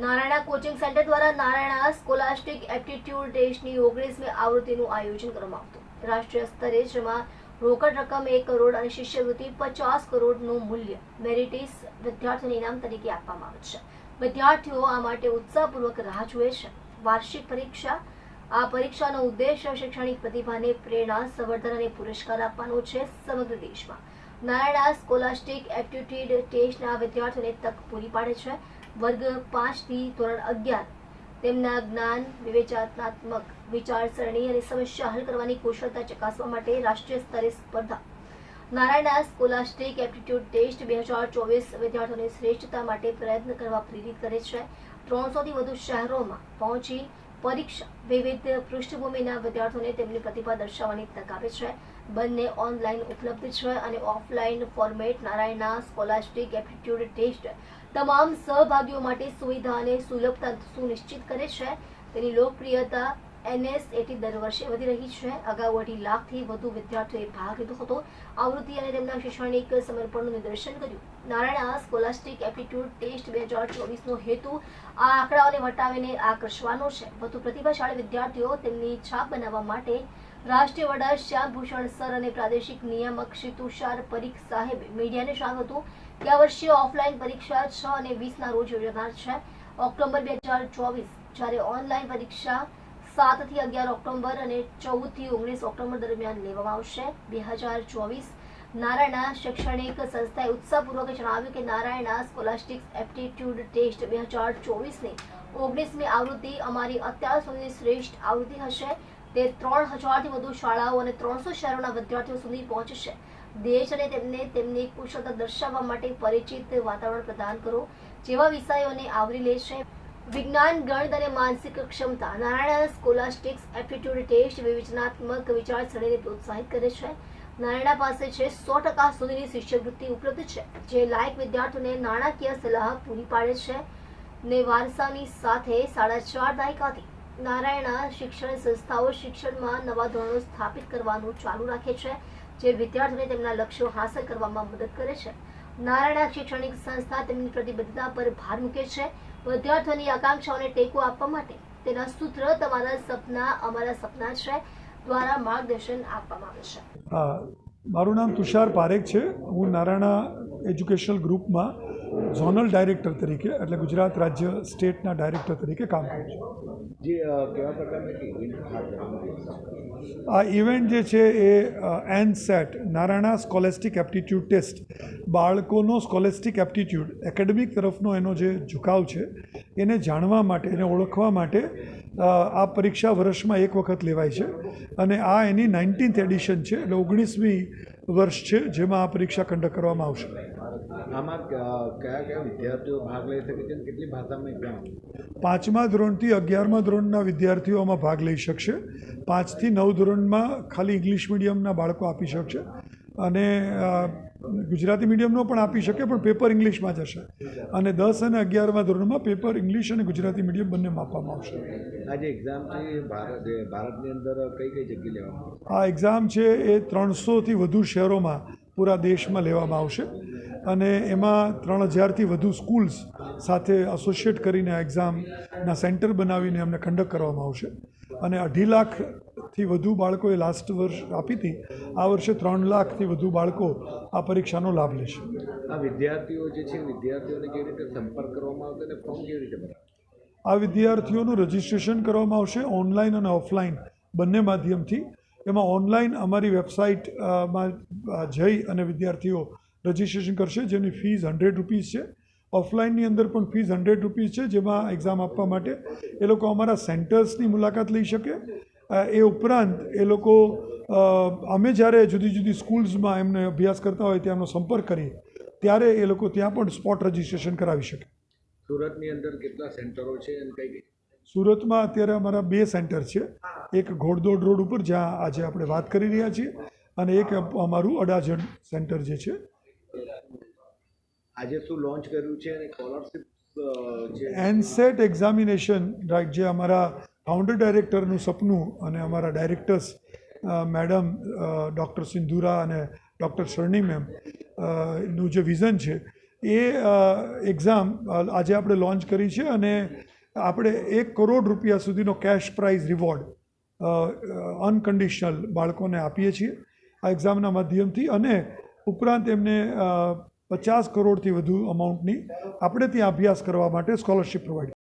Narayana coaching centre દ્વારા Narayana scholastic aptitude ટેસ્ટની ઓગણીસમી આવૃત્તિનું આયોજન કરવામાં આવતું. રાષ્ટ્રીય સ્તરે જેમાં રોકડ રકમ એક કરોડ અને શિષ્યવૃત્તિ પચાસ કરોડનું મૂલ્ય મેરિટીસ વિદ્યાર્થીઓને ઇનામ તરીકે આપવામાં આવે છે. વિદ્યાર્થીઓ આ માટે ઉત્સાહપૂર્વક રાહ જુએ છે. વાર્ષિક પરીક્ષા, આ પરીક્ષાનો ઉદ્દેશ શૈક્ષણિક પ્રતિભાને પ્રેરણા, સંવર્ધન અને પુરસ્કાર આપવાનો છે સમગ્ર દેશમાં. નારાયણા સ્કોલાસ્ટિક એપ્ટિટ્યુડ ટેસ્ટના વિદ્યાર્થીઓને તક પૂરી પાડે છે. વર્ગ પાંચથી ધોરણ અગિયાર. તેમના જ્ઞાન, વિવેચનાત્મક વિચારસરણી અને સમસ્યા હલ કરવાની કુશળતા ચકાસવા માટે રાષ્ટ્રીય સ્તરે સ્પર્ધા. નારાયણા સ્કોલાસ્ટિક એપ્ટિટ્યુડ ટેસ્ટ બે હજાર ચોવીસ વિદ્યાર્થીઓની શ્રેષ્ઠતા માટે પ્રયત્ન કરવા પ્રેરિત કરે છે. ત્રણસોથી વધુ શહેરોમાં પહોંચી પરીક્ષા વિવિધ પૃષ્ઠભૂમિના વિદ્યાર્થીઓને તેમની પ્રતિભા દર્શાવવાની તક આપે છે. બંને ઓનલાઈન ઉપલબ્ધ છે અને ઓફલાઈન ફોર્મેટ નારાયણના સ્કોલાસ્ટિક એપ્ટિટ્યુડ ટેસ્ટ તમામ સહભાગીઓ માટે સુવિધા અને સુલભતા સુનિશ્ચિત કરે છે. તેની લોકપ્રિયતા એનએસએટી દર વર્ષે વધી રહી છે. અગાઉ અઢી લાખથી વધુ વિદ્યાર્થીઓએ ભાગ લીધો હતો. આવૃત્તિ અને તેમના શૈક્ષણિક સમર્પણનું નિદર્શન કર્યું. નારાયણા સ્કોલાસ્ટિક એપ્ટિટ્યુડ ટેસ્ટ બે હજાર ચોવીસનો હેતુ આ આંકડાઓને વટાવીને આકર્ષવાનો છે. વધુ પ્રતિભાશાળી વિદ્યાર્થીઓ તેમની છાપ બનાવવા માટે રાષ્ટ્રીય વડા શ્યામભૂષણ સર અને પ્રાદેશિક નિયામક શ્રી તુષાર પરીખ સાહેબ મીડિયાને જણાવ્યું હતું. કે આ વર્ષે ઓફલાઈન પરીક્ષા છ અને વીસના રોજ યોજાનાર છે. ઓક્ટોબર બે હજાર ચોવીસ, જ્યારે ઓનલાઈન પરીક્ષા સાતથી અગિયાર ઓક્ટોબર અને ચૌદથી ઓગણીસ ઓક્ટોબર દરમિયાન લેવામાં આવશે. બે હજાર ચોવીસ નારાયણા શૈક્ષણિક સંસ્થાએ ઉત્સાહપૂર્વક જણાવ્યું કે નારાયણા સ્કોલાસ્ટિક્સ એપ્ટિટ્યુડ ટેસ્ટ બે હજાર ચોવીસની ઓગણીસમી આવૃત્તિ અમારી અત્યાર સુધીની શ્રેષ્ઠ આવૃત્તિ હશે. તે ત્રણ હજારથી વધુ શાળાઓ અને ત્રણસો શહેરોના વિદ્યાર્થીઓ સુધી પહોંચશે. દેશ અને તેમને તેમની કુશળતા દર્શાવવા માટે પરિચિત વાતાવરણ પ્રદાન કરો. જેવા વિષયોને આવરી લે છે વિજ્ઞાન, ગણિત અને માનસિક ક્ષમતા. નારાયણ સ્કોલાસ્ટિક્સ એપ્ટિટ્યુડ ટેસ્ટ વિવેચનાત્મક વિચારસરણીને પ્રોત્સાહિત કરે છે. નારાયણા પાસે છે સો ટકા સુધીની શિષ્યવૃત્તિ ઉપલબ્ધ છે, જે લાયક વિદ્યાર્થીઓને નાણાકીય સલાહ પૂરી પાડે છે ને વારસાની સાથે સાડા ચાર દાયકાથી. નારાયણા શિક્ષણ સંસ્થાઓ શિક્ષણમાં નવા ધોરણો સ્થાપિત કરવાનું ચાલુ રાખે છે, જે વિદ્યાર્થીઓને તેમના લક્ષ્યો હાંસલ કરવામાં મદદ કરે છે. નારાયણા શૈક્ષણિક સંસ્થા તેમની પ્રતિબદ્ધતા પર ભાર મૂકે છે વિદ્યાર્થીઓની આકાંક્ષાઓને ટેકો આપવા માટે તેના સૂત્ર તમારા સપના, અમારા સપના છે દ્વારા માર્ગદર્શન આપવામાં આવે છે. મારું નામ તુષાર પારેખ છે. હું નારાયણા એજ્યુકેશનલ ગ્રુપમાં ઝોનલ ડાયરેક્ટર તરીકે એટલે ગુજરાત રાજ્ય સ્ટેટના ડાયરેક્ટર તરીકે કામ કરું છું. આ ઇવેન્ટ જે છે એ N SAT Narayana scholastic aptitude test બાળકોનો સ્કોલેસ્ટિક એપ્ટિટ્યૂડ એકેડેમિક તરફનો એનો જે ઝુકાવ છે એને જાણવા માટે એને ઓળખવા માટે આ પરીક્ષા વર્ષમાં એક વખત લેવાય છે. અને આ એની નાઇન્ટીન્થ એડિશન છે એટલે ઓગણીસમી વર્ષ છે જેમાં આ પરીક્ષા કંડક્ટ કરવામાં આવશે. આમાં કયા કયા વિદ્યાર્થીઓ ભાગ લઈ શકે છે કેટલી ભાષામાં એક્ઝામ પાંચમા ધોરણથી અગિયારમા ધોરણના વિદ્યાર્થીઓ આમાં ભાગ લઈ શકશે. પાંચથી નવ ધોરણમાં ખાલી ઇંગ્લિશ મીડિયમના બાળકો આપી શકશે. અને ગુજરાતી મીડિયમનો પણ આપી શકે પણ પેપર ઇંગ્લિશમાં જશે અને દસ અને અગિયારમાં ધોરણમાં પેપર ઇંગ્લિશ અને ગુજરાતી મીડિયમ બંનેમાં આપવામાં આવશે. આ જે એક્ઝામ છે ભારત ભારતની અંદર કઈ કઈ જગ્યાએ લેવામાં આ એક્ઝામ છે એ ત્રણસોથી વધુ શહેરોમાં પૂરા દેશમાં લેવામાં આવશે. અને એમાં ત્રણ હજારથી વધુ સ્કૂલ્સ સાથે એસોસિએટ કરીને આ એક્ઝામના સેન્ટર બનાવીને અમને કન્ડક્ટ કરવામાં આવશે. અને અઢી લાખથી વધુ બાળકોએ લાસ્ટ વર્ષ આપી હતી આ વર્ષે ત્રણ લાખથી વધુ બાળકો આ પરીક્ષાનો લાભ લેશે. આ વિદ્યાર્થીઓ જે છે વિદ્યાર્થીઓને કેવી રીતે સંપર્ક કરવામાં આવશે અને ફોર્મ કેવી રીતે ભરાશે? આ વિદ્યાર્થીઓનું રજિસ્ટ્રેશન કરવામાં આવશે ઓનલાઈન અને ઓફલાઈન બંને માધ્યમથી. એમાં ઓનલાઈન અમારી વેબસાઇટમાં જઈ અને વિદ્યાર્થીઓ રજિસ્ટ્રેશન કરશે જેની ફીસ હંડ્રેડ રૂપીઝ છે. ઓફલાઈનની અંદર પણ ફીસ હંડ્રેડ રૂપીઝ છે જેમાં એક્ઝામ આપવા માટે એ લોકો અમારા સેન્ટર્સની મુલાકાત લઈ શકે. એ ઉપરાંત એ લોકો અમે જ્યારે જુદી જુદી સ્કૂલ્સમાં એમને અભ્યાસ કરતા હોય ત્યાંનો સંપર્ક કરીએ ત્યારે એ લોકો ત્યાં પણ સ્પોટ રજિસ્ટ્રેશન કરાવી શકે. સુરતની અંદર કેટલા સેન્ટરો છે અને કઈ સુરતમાં અત્યારે અમારા બે સેન્ટર છે. એક ઘોડદોડ રોડ ઉપર જ્યાં આજે આપણે વાત કરી રહ્યા છીએ અને એક અમારું અડાજણ સેન્ટર જે છે. આજે શું લોન્ચ કર્યું છે અને સ્કોલરશિપ એનસેટ એક્ઝામિનેશન રાઈટ જે અમારા ફાઉન્ડર ડાયરેક્ટરનું સપનું અને અમારા ડાયરેક્ટર્સ મેડમ ડૉક્ટર સિંધુરા અને ડૉક્ટર શરણી મેમનું જે વિઝન છે, એ એક્ઝામ આજે આપણે લોન્ચ કરી છે અને આપણે એક કરોડ રૂપિયા સુધીનો કેશ પ્રાઇઝ રિવોર્ડ અનકન્ડિશનલ બાળકોને આપીએ છીએ. આ એક્ઝામના માધ્યમથી અને ઉપરાંત એમને પચાસ કરોડથી વધુ અમાઉન્ટની આપણે ત્યાં અભ્યાસ કરવા માટે સ્કોલરશિપ પ્રોવાઈડ